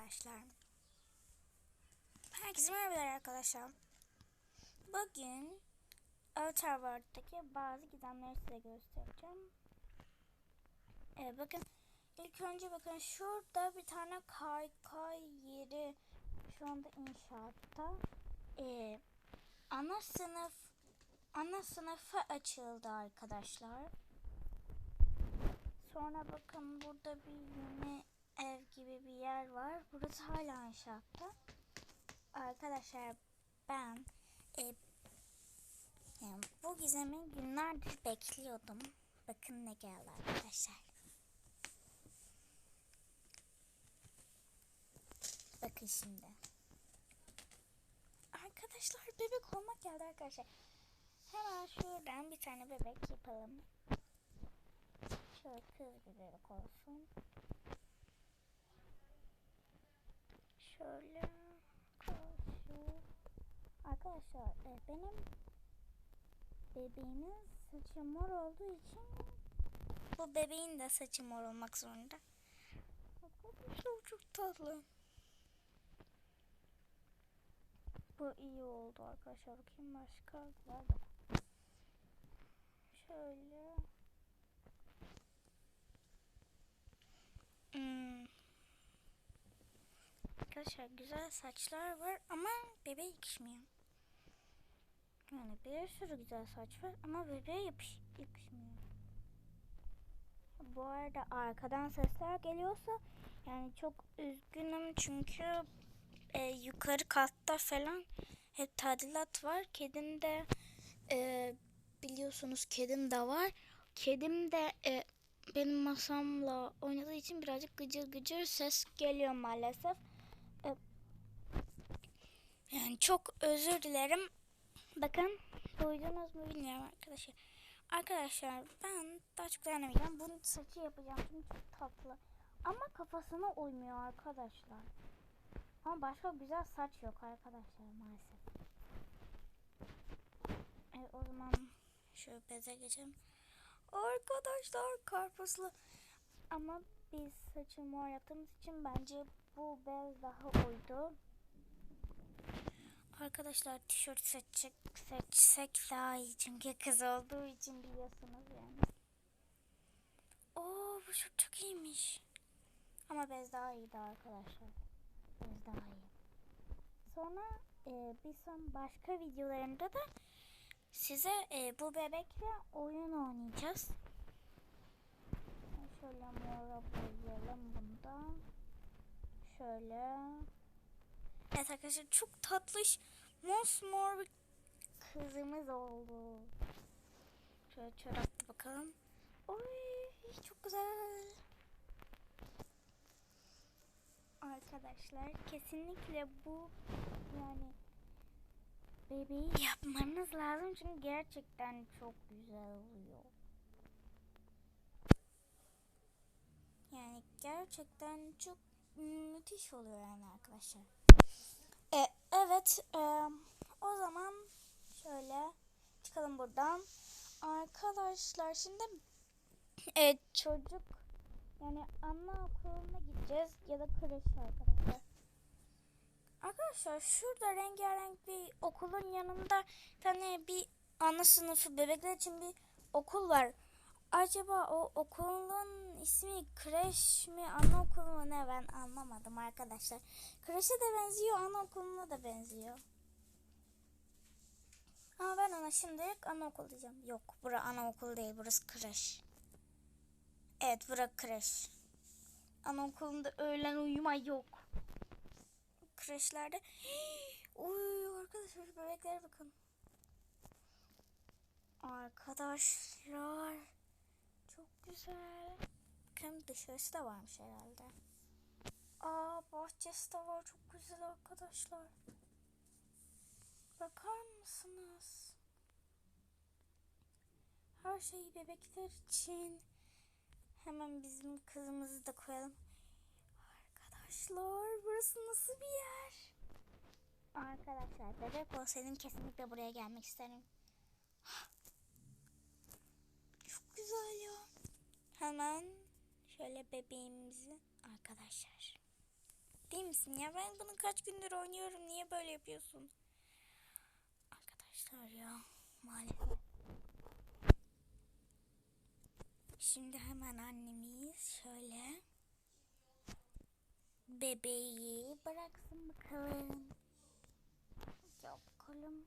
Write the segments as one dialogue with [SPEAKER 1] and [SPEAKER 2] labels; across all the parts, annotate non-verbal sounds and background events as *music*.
[SPEAKER 1] arkadaşlar. Herkese merhabalar arkadaşlar. Bugün Avatar World'daki bazı gizemleri size göstereceğim. Ee, bakın ilk önce bakın şurada bir tane kaykay yeri şu anda inşaatta. Ee, ana sınıf ana sınıfı açıldı arkadaşlar. Sonra bakın burada bir yeni ev gibi bir yer var. Burası hala inşaatta. Arkadaşlar ben e, yani bu gizemi günlerdir bekliyordum. Bakın ne geldi arkadaşlar. Bakın şimdi. Arkadaşlar bebek olmak geldi arkadaşlar. Hemen şuradan bir tane bebek yapalım. Şöyle kız bir bebek olsun. Şöyle. Arkadaşlar e, benim bebeğimin saçı mor olduğu için bu bebeğin de saçı mor olmak zorunda. Arkadaşlar çok tatlı. Bu iyi oldu arkadaşlar. Bakayım başka? Şöyle. Hmm. Arkadaşlar güzel saçlar var ama bebeğe yakışmıyor. Yani bir sürü güzel saç var ama bebeğe yapış yakışmıyor. Bu arada arkadan sesler geliyorsa yani çok üzgünüm çünkü e, yukarı katta falan hep tadilat var. Kedim de e, biliyorsunuz kedim de var. Kedim de e, benim masamla oynadığı için birazcık gıcır gıcır ses geliyor maalesef. Yani çok özür dilerim. Bakın duydunuz mu bilmiyorum arkadaşlar. Arkadaşlar ben daha çok dayanamayacağım. Bunun saçı yapacağım çünkü çok tatlı. Ama kafasına uymuyor arkadaşlar. Ama başka güzel saç yok arkadaşlar maalesef. Evet o zaman şu beze geçelim. Arkadaşlar karpuzlu. Ama biz saçı mor yaptığımız için bence bu bez daha uydu. Arkadaşlar tişört seçecek, seçsek daha iyi çünkü kız olduğu için biliyorsunuz yani. Oo bu çok çok iyiymiş. Ama bez daha iyiydi arkadaşlar. Bez daha iyi. Sonra e, bir son başka videolarımda da size e, bu bebekle oyun oynayacağız. Şöyle mora boyayalım bundan. Şöyle. Evet arkadaşlar çok tatlış mosmor bir kızımız oldu. Şöyle çorapta bakalım. Oy çok güzel. Arkadaşlar kesinlikle bu yani bebeği yapmanız lazım çünkü gerçekten çok güzel oluyor. Yani gerçekten çok müthiş oluyor yani arkadaşlar. Evet e, o zaman şöyle çıkalım buradan. Arkadaşlar şimdi e, çocuk yani anaokuluna gideceğiz ya da kreş arkadaşlar. Arkadaşlar şurada rengarenk bir okulun yanında tane bir ana sınıfı bebekler için bir okul var. Acaba o okulun ismi kreş mi anaokulu mu ne ben anlamadım arkadaşlar. Kreşe de benziyor anaokuluna da benziyor. Ama ben ona şimdilik anaokul diyeceğim. Yok bura anaokul değil burası kreş. Evet bura kreş. Anaokulunda öğlen uyuma yok. Kreşlerde. *gasps* Uy arkadaşlar bebeklere bakın. Arkadaşlar. Güzel. Bakın dışarısı da varmış herhalde. Aa bahçesi de var. Çok güzel arkadaşlar. Bakar mısınız? Her şey bebekler için. Hemen bizim kızımızı da koyalım. Arkadaşlar burası nasıl bir yer? Arkadaşlar bebek olsaydım kesinlikle buraya gelmek isterim. Çok güzel ya. Hemen şöyle bebeğimizi arkadaşlar. Değil misin ya? Ben bunu kaç gündür oynuyorum. Niye böyle yapıyorsun? Arkadaşlar ya maalesef. Şimdi hemen annemiz şöyle bebeği bıraksın bakalım. Ya bakalım.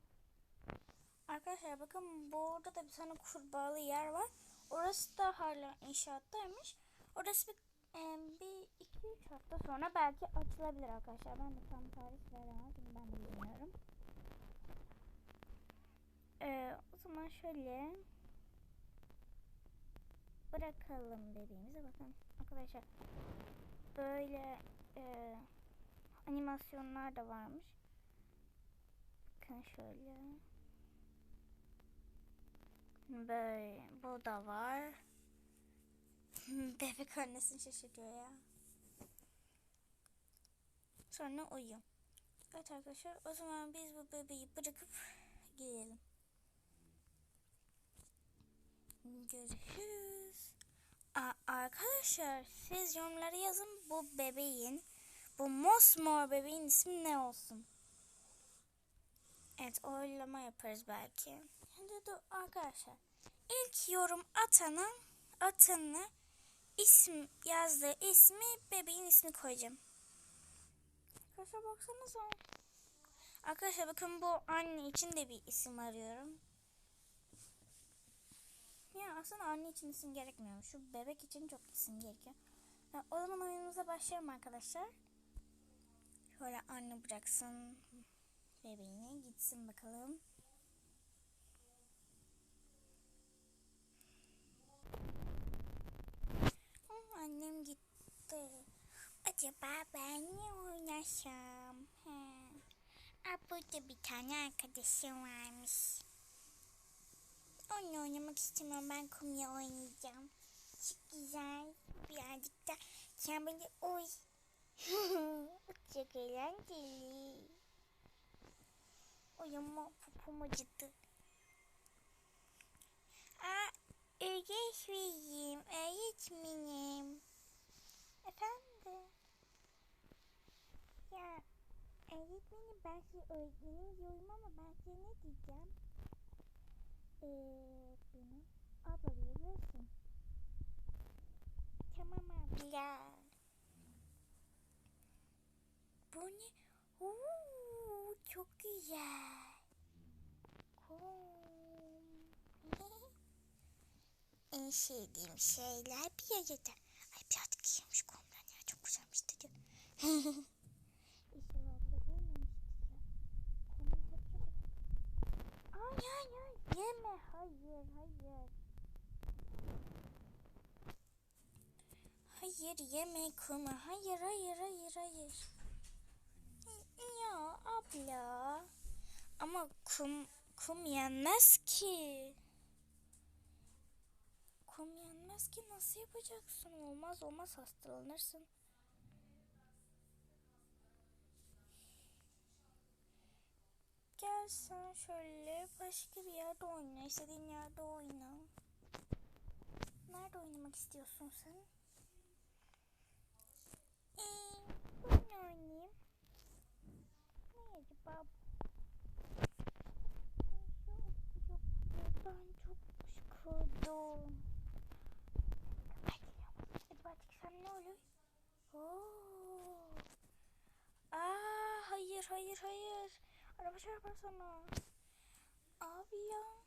[SPEAKER 1] Arkadaşlar bakın burada da bir tane kurbağalı yer var. Orası da hala inşaattaymış. Orası bir, e, bir iki üç hafta sonra belki açılabilir arkadaşlar. Ben de tam tarih veremem. Çünkü ben de bilmiyorum. Ee, o zaman şöyle bırakalım dediğimize bakın arkadaşlar böyle e, animasyonlar da varmış. Bakın şöyle. Böyle bu da var. *laughs* Bebek annesini şaşırtıyor ya. Sonra uyuyor. Evet arkadaşlar o zaman biz bu bebeği bırakıp gidelim. Görüşürüz. Aa, arkadaşlar siz yorumlara yazın bu bebeğin bu mosmor bebeğin ismi ne olsun? Evet oylama yaparız belki. Şimdi dur arkadaşlar. İlk yorum atana atanı isim yazdığı ismi bebeğin ismi koyacağım. Arkadaşlar baksanıza. Arkadaşlar bakın bu anne için de bir isim arıyorum. Ya aslında anne için isim gerekmiyor. Şu bebek için çok isim gerekiyor. Ya, o zaman oyunumuza başlayalım arkadaşlar. Şöyle anne bıraksın bebeğini gitsin bakalım. Oh, annem gitti. Acaba ben ne oynasam? He. Aa, burada bir tane arkadaşım varmış. Onunla oynamak istemiyorum. Ben kumya oynayacağım. Çok güzel. Birazcık da sen beni oy. *laughs* Çok eğlenceli. Oyama popom acıdı. Aa, öğretmenim, öğretmenim. Efendim? Ya, öğretmenim ben size öğretmenim diyorum ama ben size ne diyeceğim? Öğretmenim, abla diyebilirsin. Tamam abla. Bu ne? Oo, çok güzel. Kum. en sevdiğim şeyler bir arada. Ay birazcık yiyormuş kumdan ya. Çok güzelmiş dedi. Ay ay ay. Yeme. Hayır hayır. Hayır yeme kumu. Hayır hayır hayır hayır. Abla. Ama kum kum yenmez ki. Kum yenmez ki nasıl yapacaksın? Olmaz olmaz hastalanırsın. Gel sen şöyle başka bir yerde oyna. İstediğin yerde oyna. Nerede oynamak istiyorsun sen? Ee, oyun oynayayım. Acaba? Ben çok sıkıldım. Hadi Batik sen ne oluyor? Oo. Aa, hayır hayır hayır. Araba çarpar sana. Abla.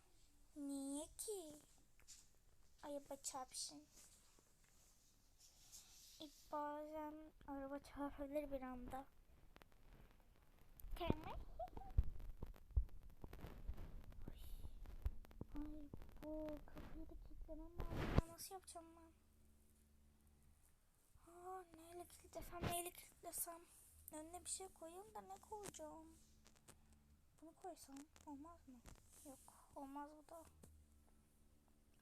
[SPEAKER 1] Niye ki? Araba çarpsın. E, bazen araba çarpabilir bir anda. Tamam. Ay bu kapıyı da kilitlemem lazım. Nasıl yapacağım ben? Aa, neyle kilitlesem neyle kilitlesem? Önüne bir şey koyayım da ne koyacağım? Bunu koysam olmaz mı? Yok olmaz bu da.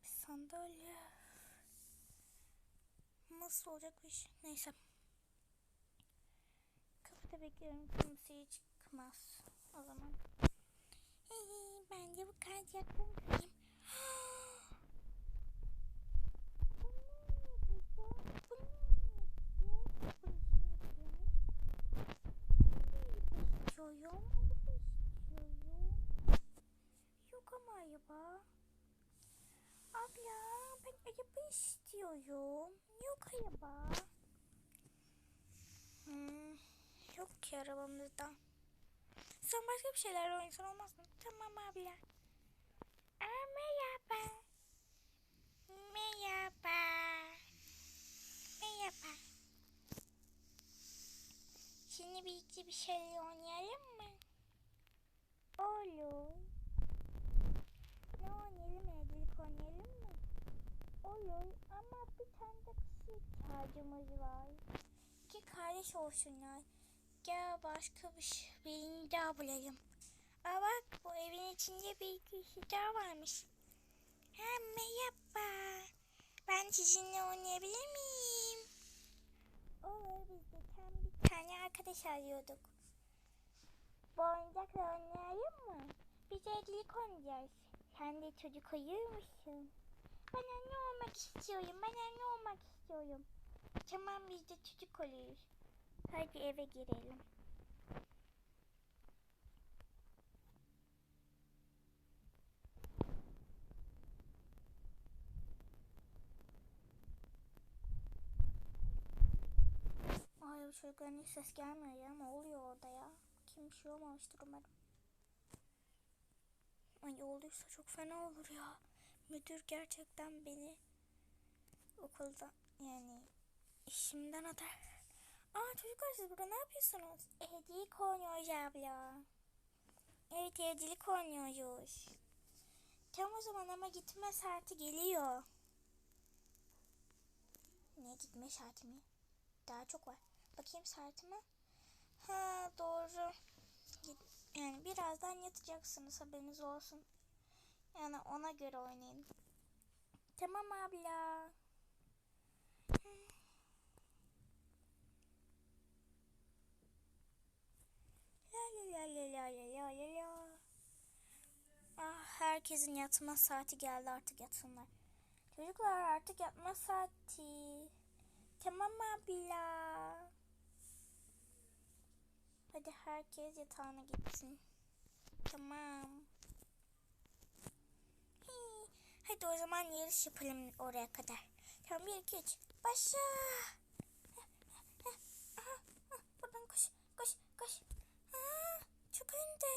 [SPEAKER 1] Sandalye. Nasıl olacak bir iş? Neyse. Kapıda bekliyorum. Kimse çıkmaz. O zaman. Hihi, bence bu kayıt yakın kızım. Yok ama araba. Abla ben araba istiyorum. Yok araba. Hmm, yok ki arabamızda. Sen başka bir şeyler oynasın olmaz mı? Tamam abla. Aa, merhaba. Merhaba. Merhaba. Şimdi birlikte bir şeyler oynayalım mı? Olur. Ne oynayalım? Evlilik oynayalım mı? Olur ama bir tane de kişi ihtiyacımız var. İki kardeş olsunlar. Gel başka bir şey, birini daha bulalım. Aa bak bu evin içinde bir kişi daha varmış. Ha merhaba. Ben sizinle oynayabilir miyim? Olur biz de tam bir tane arkadaş arıyorduk. Bu oyuncakla oynayalım mı? Biz evlilik oynayacağız. Sen de çocuk uyur musun? Ben anne olmak istiyorum. Ben anne olmak istiyorum. Tamam biz de çocuk oluyoruz. Hadi eve girelim. Ay bu çocukların hiç ses gelmiyor ya. Ne oluyor orada ya? Kim bir şey olmamıştır umarım. Ay olduysa çok fena olur ya. Müdür gerçekten beni okulda yani işimden atar. Aa çocuklar siz burada ne yapıyorsunuz? Evcilik oynuyoruz abla. Evet evcilik oynuyoruz. Tam o zaman ama gitme saati geliyor. Ne gitme saati mi? Daha çok var. Bakayım saatime. Ha doğru. Yani birazdan yatacaksınız haberiniz olsun. Yani ona göre oynayın. Tamam abla. la la la la la la. Ah, herkesin yatma saati geldi artık yatsınlar. Çocuklar artık yatma saati. Tamam abla. Hadi herkes yatağına gitsin. Tamam. Hii. Hadi o zaman yarış yapalım oraya kadar. Tamam bir iki üç. Başla. Buradan koş koş koş. Aa, önde.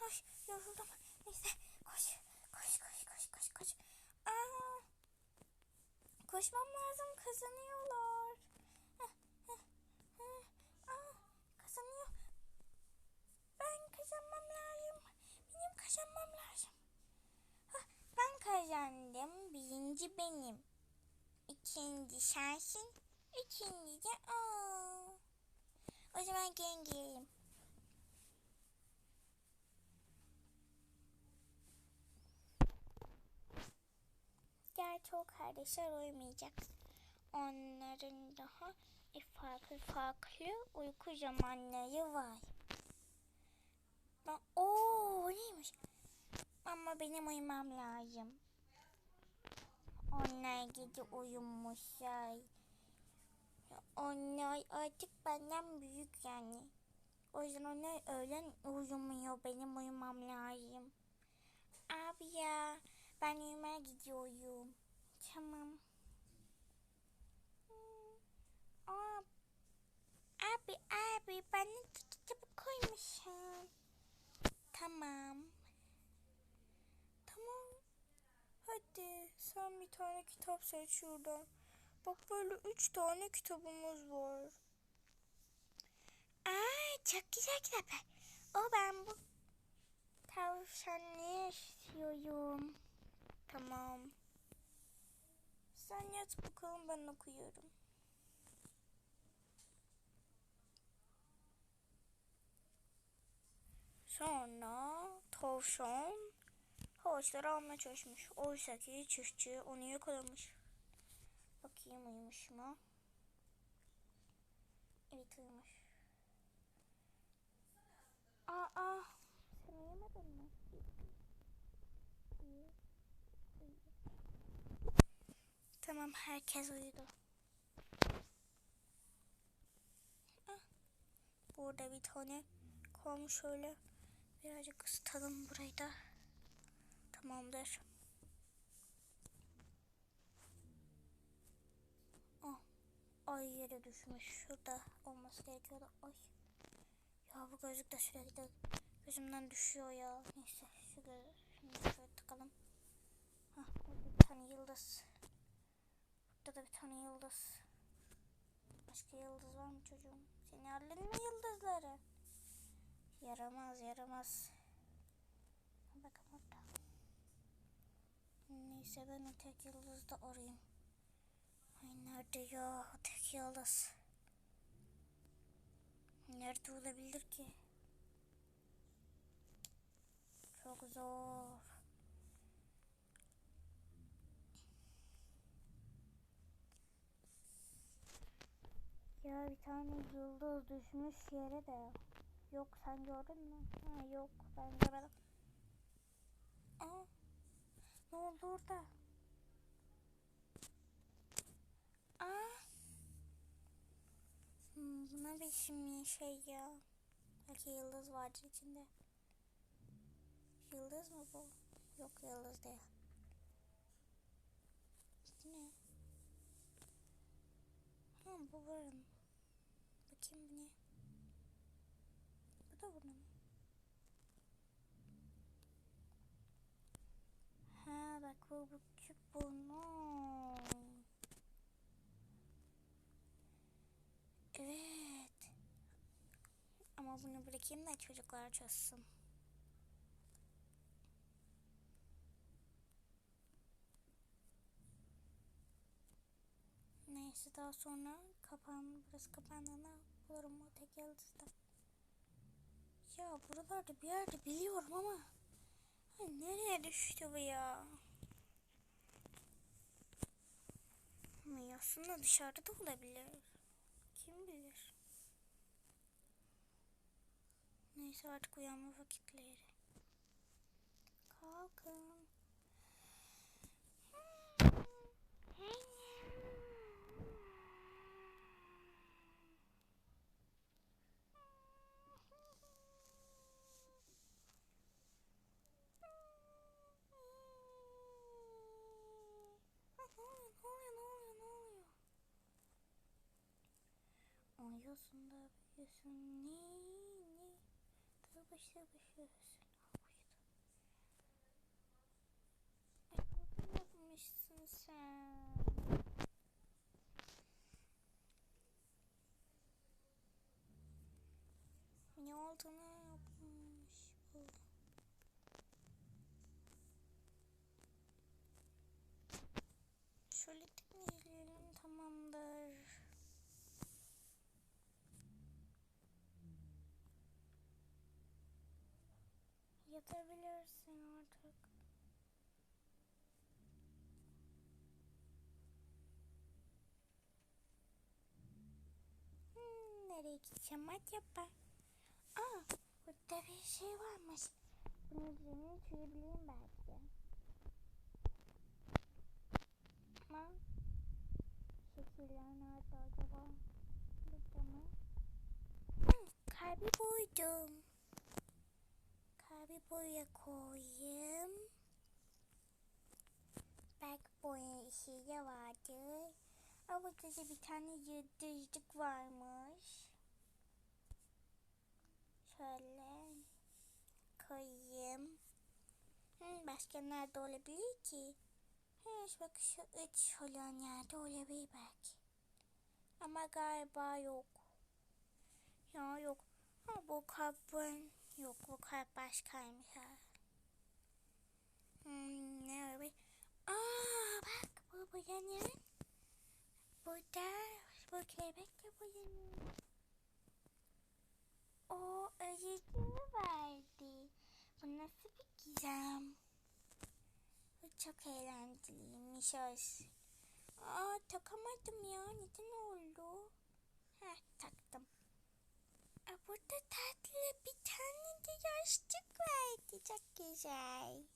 [SPEAKER 1] Ay yoruldum. Neyse koş koş koş koş koş koş. Aa, koşmam lazım kazanıyorlar. Aa, kazanıyor. Ben kazanmam lazım. Benim kazanmam lazım. Ben kazandım. Birinci benim. İkinci sensin. Üçüncü de o. Gelin girelim. Gerçi o kardeşler uyumayacak. Onların daha e, farklı farklı uyku zamanları var. Ben, ooo neymiş? Ama benim uyumam lazım. Onlar gece uyumuşlar. Onlar artık benden büyük yani. O yüzden onlar öğlen uyumuyor. Benim uyumam lazım. Abi ya ben uyumaya gidiyorum. Tamam. Hmm. Aa, abi abi bana kitap koymuşsun. Tamam. Tamam. Hadi sen bir tane kitap seç şuradan. Bak böyle üç tane kitabımız var. Aa çok güzel kitaplar. O ben bu tavşanı istiyorum. Tamam. Sen yat bakalım ben okuyorum. Sonra tavşan havuçları almaya çalışmış. Oysa ki çiftçi onu yakalamış. Bakayım uyumuş mu? Evet uyumuş. Aa. Sen uyumadın mı? Tamam herkes uyudu. Ah, Burada bir tane kom şöyle Birazcık ısıtalım burayı da. Tamamdır. Ah, ay yere düşmüş. Şurada olması gerekiyordu. Ay. Ya bu gözlük de sürekli gözümden düşüyor ya. Neyse şu gözü şimdi şöyle takalım. Hah, burada bir tane yıldız. Burada da bir tane yıldız. Başka yıldız var mı çocuğum? Seni halledin mi yıldızları? Yaramaz yaramaz. Bakın orada. Neyse ben tek yıldızda arayayım. Nerede ya tek yıldız? Nerede olabilir ki? Çok zor. Ya bir tane yıldız düşmüş yere de. Yok sen gördün mü? Ha, yok ben görmedim. Aa, ne oldu orada? Aa. Hmm, bu ne biçim şey ya? Belki yıldız vardır içinde. Yıldız mı bu? Yok yıldız değil. Bu ne? Ha bu varın. Bakayım bu ne? Bu da bunun mu? Ha bak bu bu küp bunun. Evet. Ama bunu bırakayım da çocuklar çözsün. Neyse daha sonra kapan, burası kapandığında bulurum o tek yıldızda. Ya buralarda bir yerde biliyorum ama Ay, nereye düştü bu ya? Ama aslında dışarıda da olabilir. Kim bilir? Neyse artık uyanma vakitleri. Kalkın. Uyuyorsun da uyuyorsun ne Tıbış tıbış uyuyorsun. Ay burada yapmışsın sen. Ne olduğunu yapmış bu. Şöyle temizleyelim tamamdır. Yatabilirsin artık. Hmm, nereye gideceğim acaba? Aa, burada bir şey varmış. Bunun üzerine çizebileyim belki. Ama şekiller nerede acaba? Burada mı? Hı, kalbi buydum. Kalbi buraya koyayım. Belki boya işi de vardır. Ama da bir tane yıldızlık varmış. Şöyle koyayım. Hı, başka nerede olabilir ki? Evet bak şu üç olan yerde olabilir belki. Ama galiba yok. Ya yok. Ha, bu kalbin yok. Bu başkaymış ha. Hmm, ne olabilir? Aa bak bu boyanın. Burada bu kelebek de boyanıyor. O öğretimi verdi. Bu nasıl bir gizem? Bu çok eğlenceliymiş olsun. Aa takamadım ya. Neden oldu? Heh taktım. Burada tatlı bir tane de yastık vardı. Çok güzel.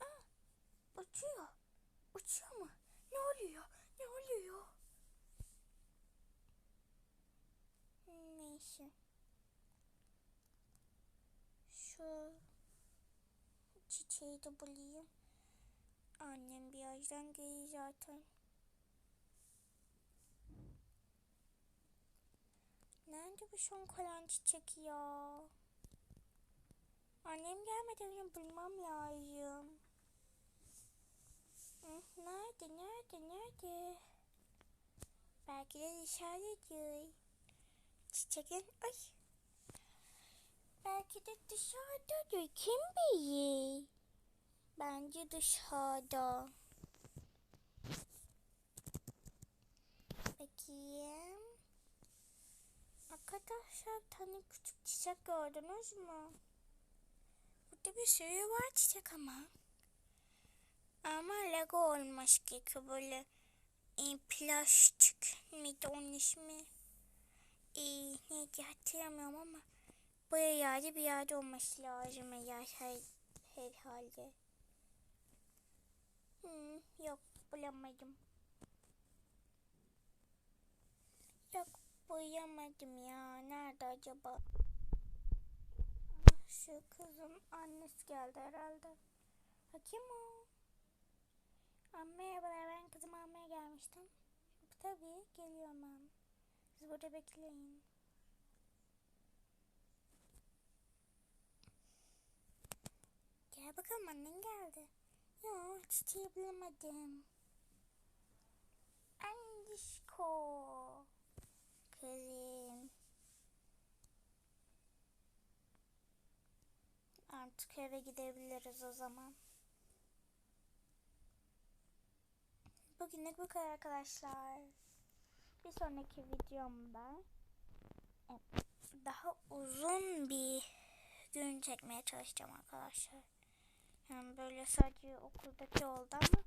[SPEAKER 1] Aa uçuyor. Uçuyor mu? Ne oluyor? Ne oluyor? Neyse. Şu çiçeği de bulayım. Annem birazdan gelir zaten. Nerede bu son kalan çiçek ya? Annem gelmeden önce bulmam lazım. Nerede, nerede, nerede? Belki de dışarıdadır. Çiçeğin, ay. Belki de dışarıdadır. Kim bilir? Bence dışarıda. Bakayım. Arkadaşlar tane küçük çiçek gördünüz mü? Burada bir sürü var çiçek ama. Ama Lego olmuş gerekiyor böyle e, plastik miydi onun ismi? E, neydi hatırlamıyorum ama buraya yerde bir yerde olması lazım eğer her, herhalde. Hmm, yok bulamadım. Yok bulamadım ya. Nerede acaba? Ah, Şu kızın annesi geldi herhalde. Bakayım o. Merhabalar ben kızımı almaya gelmiştim. Tabii geliyorum ben. Siz burada bekleyin. Gel bakalım annen geldi. Ya çiçeği bulamadım. Annişko. Kızım. Artık eve gidebiliriz o zaman. Bugünlük bu kadar arkadaşlar. Bir sonraki videomda daha uzun bir gün çekmeye çalışacağım arkadaşlar. Yani böyle sadece okuldaki oldu ama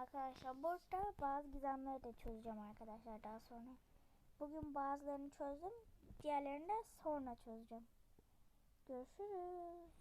[SPEAKER 1] arkadaşlar burada bazı gizemleri de çözeceğim arkadaşlar daha sonra. Bugün bazılarını çözdüm. Diğerlerini de sonra çözeceğim. Görüşürüz.